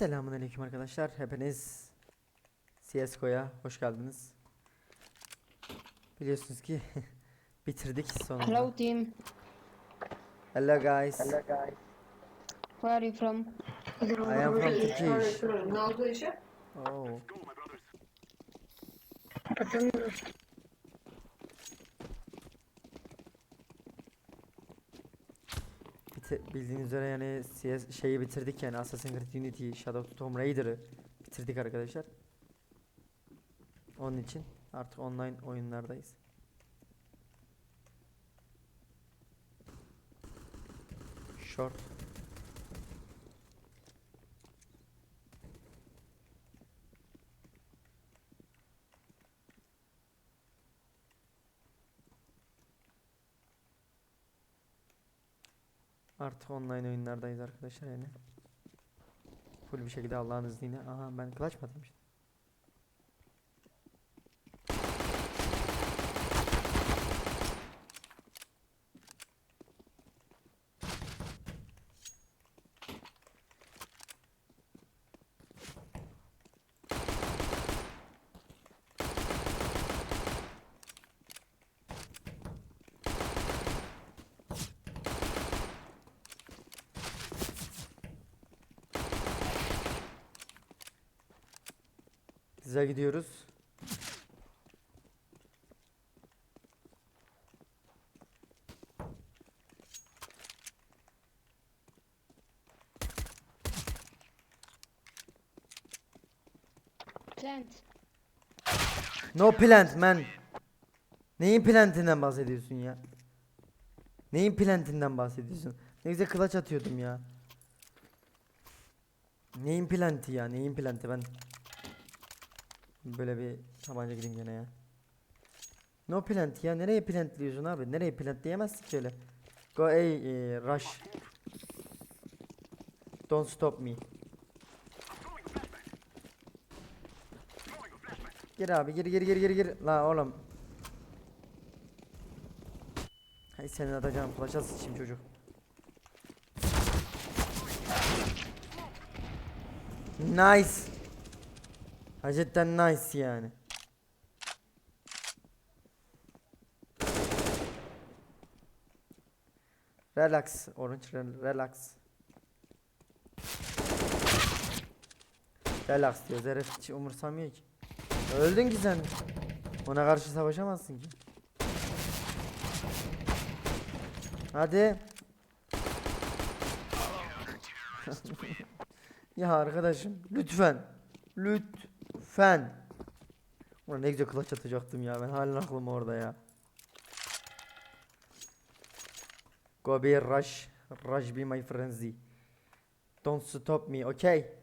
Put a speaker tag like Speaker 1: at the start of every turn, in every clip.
Speaker 1: Selamünaleyküm arkadaşlar. Hepiniz CS:GO'ya hoş geldiniz. Biliyorsunuz ki bitirdik sonunda.
Speaker 2: Hello team,
Speaker 1: Hello guys.
Speaker 2: where are you from?
Speaker 1: I am from Turkish.
Speaker 3: Ne oldu işe?
Speaker 1: Oh. Bildiğiniz üzere yani CS şeyi bitirdik yani Assassin's Creed Unity, Shadow of Tomb Raider'ı bitirdik arkadaşlar. Onun için artık online oyunlardayız. Short. Artık online oyunlardayız arkadaşlar yani. Full bir şekilde Allah'ın izniyle. Aha ben clutch mı atmıştım? Size gidiyoruz.
Speaker 2: Plant.
Speaker 1: No plant man. Neyin plantinden bahsediyorsun ya? Neyin plantinden bahsediyorsun? Ne güzel kılaç atıyordum ya. Neyin planti ya? Neyin planti ben? Böyle bir tabanca gideyim gene ya. No plant ya. Nereye plantliyorsun abi? Nereye plantleyemezsin ki öyle? Go A e, rush. Don't stop me. Gir abi gir gir gir gir gir. La oğlum. Hay senin atacağın flaşa sıçayım çocuk. Nice. Hacetten nice yani. Relax orange re- relax. Relax diyor. Herif hiç umursamıyor ki. Öldün ki sen. Ona karşı savaşamazsın ki. Hadi. ya arkadaşım lütfen. Lütfen. Ulan ne güzel kılıç atacaktım ya. Ben halen aklım orada ya. Go be rush. Rush be my frenzy. Don't stop me, okay?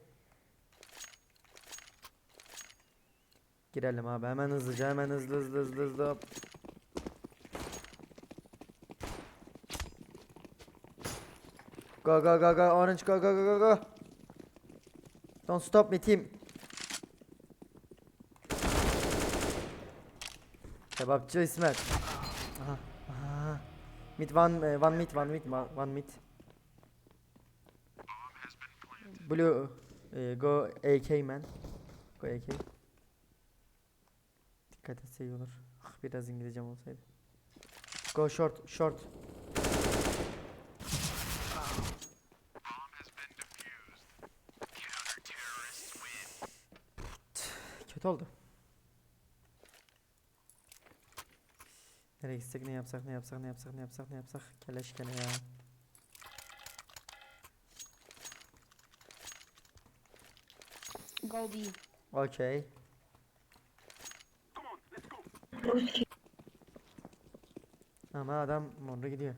Speaker 1: Girelim abi hemen hızlıca hemen hızlı hızlı hızlı hızlı. Go go go go orange go go go go go. Don't stop me team. Kebapçı İsmet. Aha, aha. Mid one, eh, one mid, one mid, one mid. Blue, eh, go AK man. Go AK. Dikkat etse iyi olur. Ah biraz İngilizcem olsaydı. Go short, short. Kötü oldu. Nereye gitsek ne yapsak ne yapsak ne yapsak ne yapsak ne yapsak keleş gene ya.
Speaker 2: Go B.
Speaker 1: Okey. Ama adam morda gidiyor.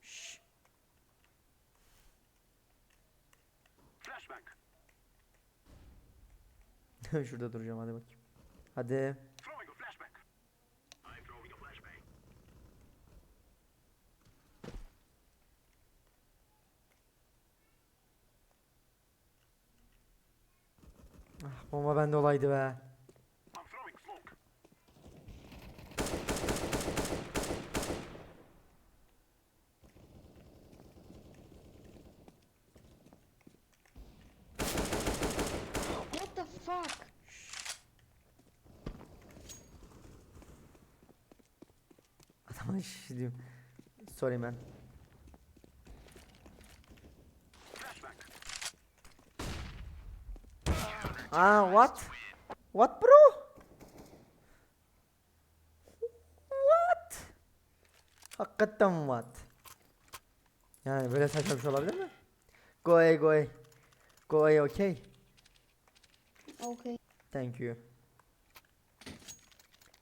Speaker 1: Şşş. Şurada duracağım hadi bakayım. Hadi. Ah, bomba bende olaydı be. Diyorum. Sorry man. Ah what? What bro? What? Hakikaten what? Yani böyle saçma bir şey olabilir mi? Go away go away. Go away okay.
Speaker 2: Okay.
Speaker 1: Thank you.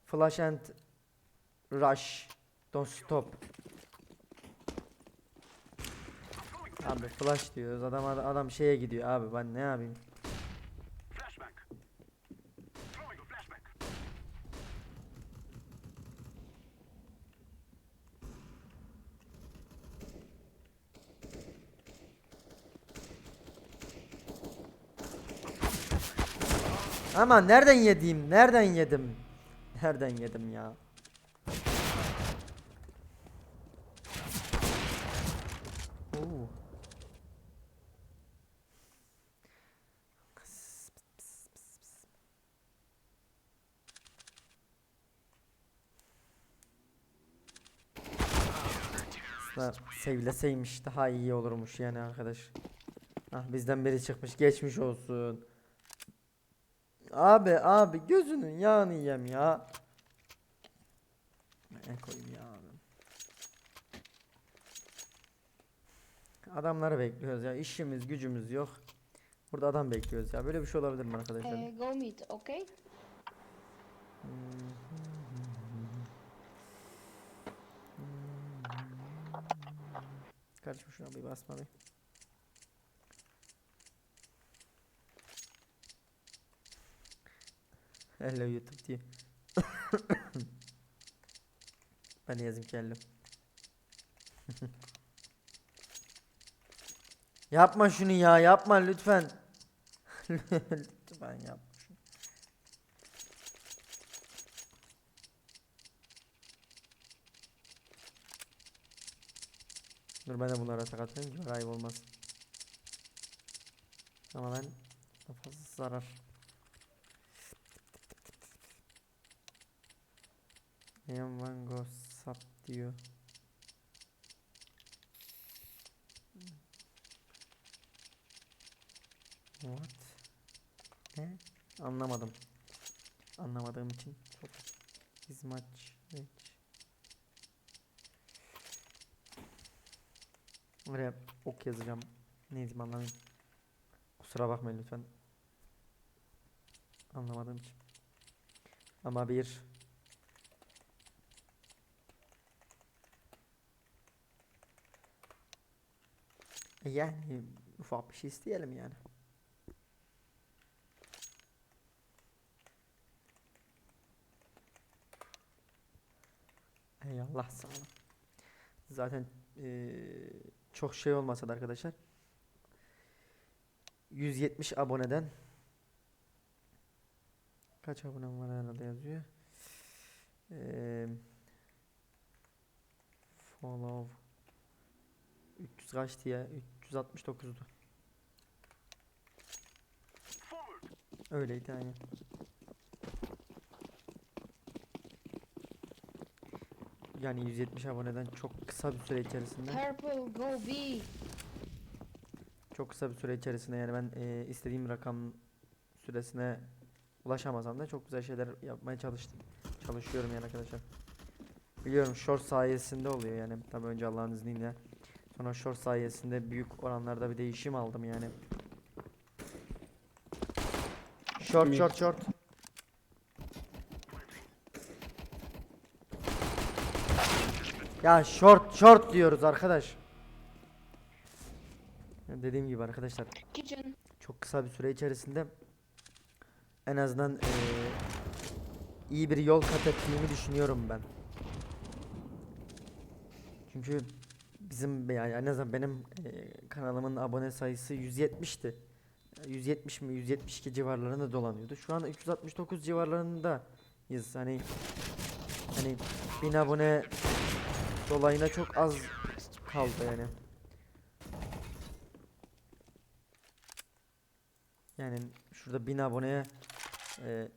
Speaker 1: Flash and rush. Don't stop. Abi flash diyoruz. Adam adam, şeye gidiyor abi. Ben ne yapayım? Ama nereden yediğim? Nereden yedim? Nereden yedim ya? Aslında sevileseymiş daha iyi olurmuş yani arkadaş. Ah bizden biri çıkmış geçmiş olsun. Abi abi gözünün yağını yem ya. Ne koyayım ya abi. Adamları bekliyoruz ya. İşimiz gücümüz yok. Burada adam bekliyoruz ya. Böyle bir şey olabilir mi arkadaşlar?
Speaker 2: Uh, go meet, okay?
Speaker 1: Kardeşim şuna bir basma bir. Hello YouTube diye. ben yazayım hello. yapma şunu ya yapma lütfen. lütfen yapma Dur ben de bunlara sakatlayayım ki ayıp olmaz. Ama ben fazla zarar. Neon Van Gogh sap diyor. What? Ne? Anlamadım. Anlamadığım için çok hizmaç. Oraya ok yazacağım. Ne diyeyim anlamayayım. Kusura bakmayın lütfen. Anlamadığım için. Ama bir E Yani ufak bir şey isteyelim yani. Eyvallah sağ olun. Zaten eee, çok şey olmasa da arkadaşlar 170 aboneden kaç abonem var herhalde yazıyor. Eee follow 300 kaçtı ya? 369'du. Öyleydi aynen. Yani 170 aboneden çok kısa bir süre içerisinde
Speaker 2: Purple, go B.
Speaker 1: çok kısa bir süre içerisinde yani ben eee, istediğim rakam süresine ulaşamasam da çok güzel şeyler yapmaya çalıştım. Çalışıyorum yani arkadaşlar. Biliyorum short sayesinde oluyor yani. Tabii önce Allah'ın izniyle. Sonra short sayesinde büyük oranlarda bir değişim aldım yani. Short short short. Ya short short diyoruz arkadaş. Ya Dediğim gibi arkadaşlar
Speaker 2: Kitchen.
Speaker 1: çok kısa bir süre içerisinde en azından eee, iyi bir yol kat ettiğimi düşünüyorum ben. Çünkü bizim yani en azından benim eee, kanalımın abone sayısı 170'ti. 170 mi 172 civarlarında dolanıyordu. Şu an 369 civarlarındayız. Hani hani 1000 abone dolayına çok az kaldı yani. Yani şurada 1000 aboneye e,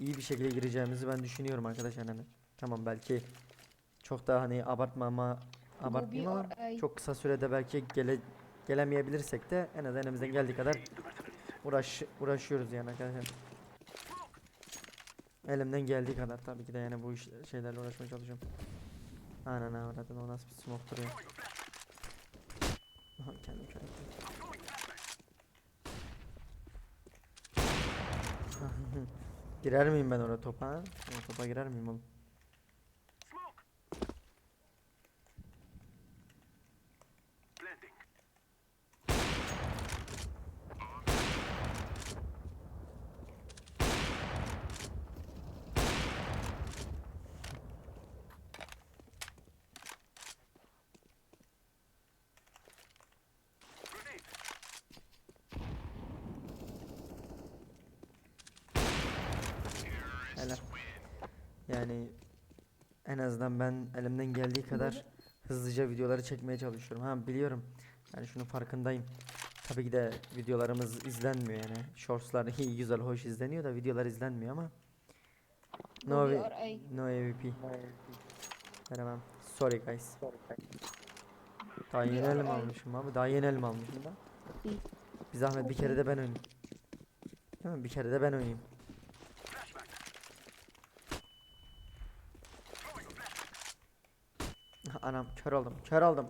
Speaker 1: iyi bir şekilde gireceğimizi ben düşünüyorum arkadaşlar hani. Tamam belki çok da hani abartma ama abartmayayım ama çok kısa sürede belki gele, gelemeyebilirsek de en azından elimizden geldiği kadar uğraş uğraşıyoruz yani arkadaşlar. Elimden geldiği kadar tabii ki de yani bu iş, şeylerle uğraşmaya çalışıyorum. Aynen avradın o nasıl bir smoke'tur ya. Aha, Kendim kör girer miyim ben oraya topa? O topa girer miyim oğlum? Helal. Yani en azından ben elimden geldiği kadar hızlıca videoları çekmeye çalışıyorum. Ha biliyorum. Yani şunun farkındayım. Tabii ki de videolarımız izlenmiyor yani. Shortslar iyi güzel hoş izleniyor da videolar izlenmiyor ama no no MVP. Veremem. Sorry guys. Daha yeni elim almışım abi. Daha yeni elim almışım da. Bir zahmet bir kere de ben oynayayım. Değil mi? Bir kere de ben oynayayım. Anam kör oldum. Kör oldum.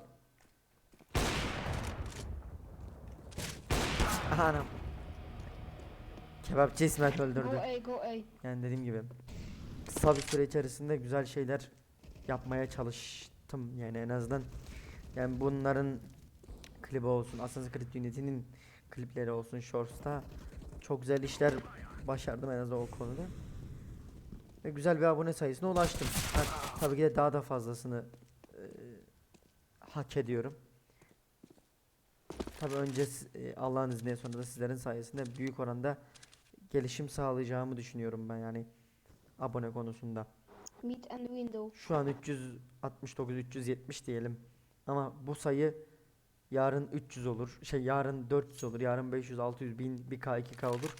Speaker 1: Aha, Anam. Kebapçı İsmet
Speaker 2: Go
Speaker 1: öldürdü.
Speaker 2: A, go A.
Speaker 1: Yani dediğim gibi kısa bir süre içerisinde güzel şeyler yapmaya çalıştım yani en azından yani bunların klibi olsun Assassin's Creed Unity'nin klipleri olsun Shorts'ta çok güzel işler başardım en azından o konuda ve güzel bir abone sayısına ulaştım ha, tabii ki de daha da fazlasını hak ediyorum tabii önce e, Allah'ın izniyle sonra da sizlerin sayesinde büyük oranda gelişim sağlayacağımı düşünüyorum ben yani abone konusunda.
Speaker 2: Mid and window.
Speaker 1: Şu an 369 370 diyelim. Ama bu sayı yarın 300 olur. Şey yarın 400 olur. Yarın 500 600 1000 1k 2k olur.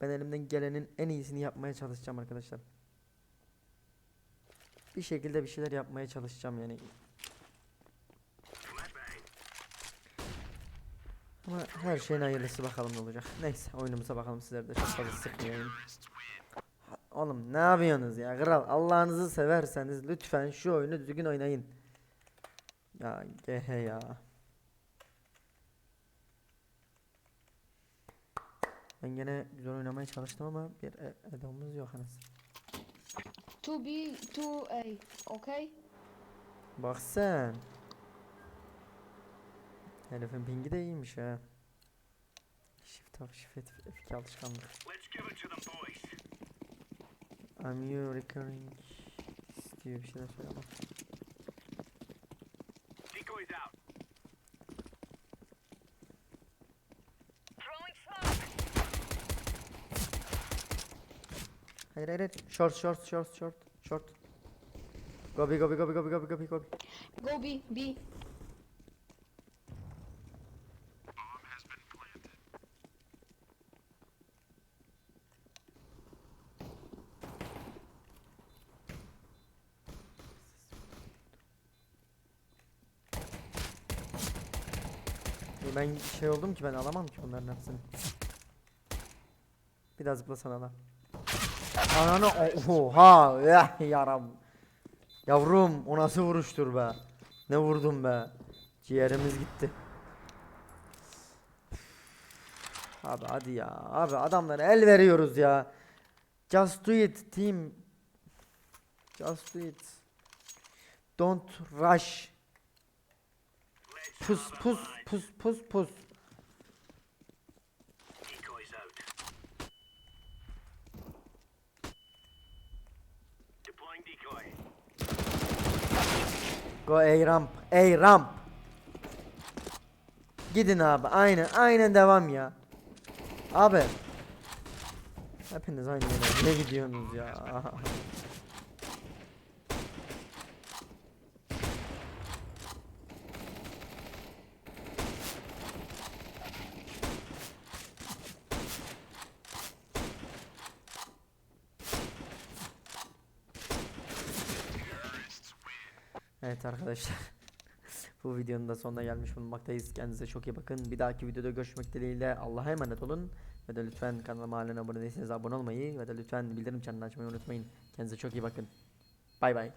Speaker 1: Ben elimden gelenin en iyisini yapmaya çalışacağım arkadaşlar. Bir şekilde bir şeyler yapmaya çalışacağım yani. Ama her şeyin hayırlısı bakalım ne olacak. Neyse oyunumuza bakalım sizler de çok fazla sıkmayayım. Oğlum ne yapıyorsunuz ya kral Allah'ınızı severseniz lütfen şu oyunu düzgün oynayın. Ya GH ya. Ben gene güzel oynamaya çalıştım ama bir e- edamız yok anasını.
Speaker 2: 2 B, 2 A. Okay?
Speaker 1: Bak sen. Herifin pingi de iyiymiş ha. Shift up shift F- F2 alışkanlık. I'm you recurring istiyor bir şeyler söyle ama. Hayır hayır hayır. Short short short short short. Gobi gobi gobi gobi gobi gobi gobi.
Speaker 2: Go B,
Speaker 1: Ben şey oldum ki ben alamam ki bunların hepsini. Bir daha zıplasana lan. Ananı oha ya yaram. Yavrum o nasıl vuruştur be. Ne vurdum be. Ciğerimiz gitti. Abi hadi ya. Abi adamlara el veriyoruz ya. Just do it team. Just do it. Don't rush. Pus pus pus pus pus. Go A ramp. A ramp. Gidin abi. Aynen aynen devam ya. Abi. Hepiniz aynı yere. Ne gidiyorsunuz ya? Evet arkadaşlar. Bu videonun da sonuna gelmiş bulunmaktayız. Kendinize çok iyi bakın. Bir dahaki videoda görüşmek dileğiyle Allah'a emanet olun. Ve de lütfen kanalıma halen abone değilseniz abone olmayı ve de lütfen bildirim çanını açmayı unutmayın. Kendinize çok iyi bakın. Bay bay.